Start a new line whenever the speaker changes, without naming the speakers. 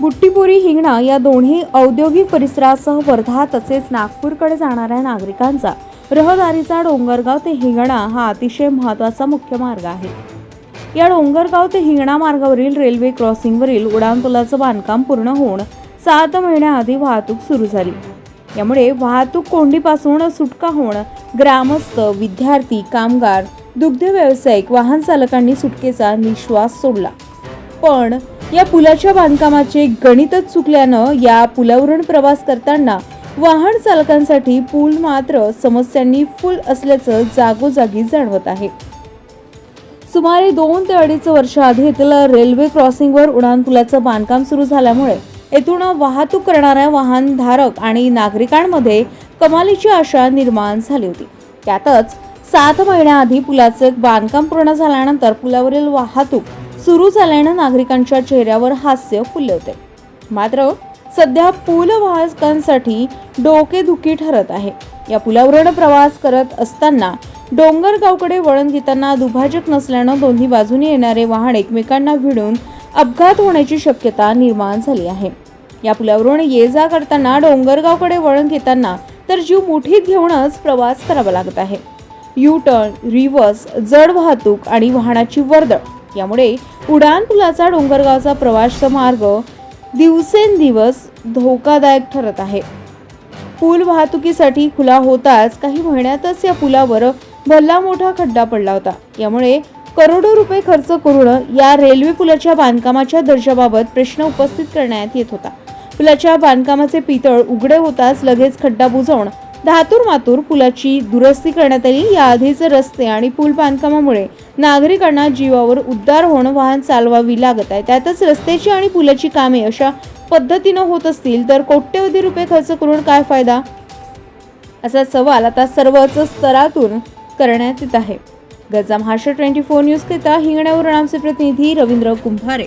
बुट्टीपुरी हिंगणा या दोन्ही औद्योगिक परिसरासह वर्धा तसेच नागपूरकडे जाणाऱ्या नागरिकांचा रहदारीचा डोंगरगाव ते हिंगणा हा अतिशय महत्त्वाचा मुख्य मार्ग आहे. या डोंगरगाव ते हिंगणा मार्गावरील रेल्वे क्रॉसिंगवरील उड्डाणपुलाचं बांधकाम पूर्ण होऊन सात महिन्याआधी वाहतूक सुरू झाली. यामुळे वाहतूक कोंडीपासून सुटका होणं ग्रामस्थ विद्यार्थी कामगार दुग्ध व्यावसायिक वाहन चालकांनी सुटकेचा निश्वास सोडला. पण या पुलाच्या बांधकामाचे गणितच चुकल्यानं या पुलावरून प्रवास करताना वाहन चालकांसाठी पूल मात्र समस्यांनी फुल असल्याचं जागोजागी जाणवत आहे. सुमारे दोन ते अडीच वर्ष आधी येथील रेल्वे क्रॉसिंगवर उड्डाणपुलाचं बांधकाम सुरू झाल्यामुळे येथून वाहतूक करणाऱ्या वाहनधारक आणि नागरिकांमध्ये कमालीची आशा निर्माण झाली होती. त्यातच सात महिन्याआधी पुलाचं बांधकाम पूर्ण झाल्यानंतर पुलावरील वाहतूक सुरू झाल्यानं नागरिकांच्या चेहऱ्यावर हास्य फुलवते मात्र सध्या पूल वाहकांसाठी डोकेदुखी ठरत आहे. या पुलावरून प्रवास करत असताना डोंगरगावकडे वळण घेताना दुभाजक नसल्यानं दोन्ही बाजूने येणारे वाहन एकमेकांना भिडून अपघात होण्याची शक्यता निर्माण झाली आहे. या पुलावरून ये जा करताना डोंगरगावकडे वळण घेताना तर जीव मुठीत घेऊनच प्रवास करावा लागत आहे. यू टर्न रिव्हर्स जड वाहतूक आणि वाहनाची वर्दळ यामुळे उड्डाण पुलाचा डोंगरगावचा प्रवास मार्ग दिवसेंदिवस धोकादायक ठरत आहे. पूल वाहतुकीसाठी खुला होताच काही महिन्यातच या पुलावर भल्ला मोठा खड्डा पडला होता. यामुळे करोडो रुपये खर्च करून या रेल्वे पुलाच्या बांधकामाच्या दर्जाबाबत प्रश्न उपस्थित करण्यात येत होता. पुलाच्या बांधकामाचे पितळ उघडे होताच लगेच खड्डा बुजवून धातूर मातूर पुलाची दुरुस्ती करण्यात आली. याआधीचे रस्ते आणि पूल बांधकामामुळे नागरिकांना जीवावर उद्धार होऊन वाहन चालवावी लागत आहे. त्यातच रस्त्याची आणि पुलाची कामे अशा पद्धतीनं होत असतील तर कोट्यवधी रुपये खर्च करून काय फायदा? असा सवाल आता सर्वच स्तरातून करण्यात येत आहे. गजा महाराष्ट्र ट्वेंटी फोर न्यूज करिता हिंगण्यावरून आमचे प्रतिनिधी रवींद्र कुंभारे.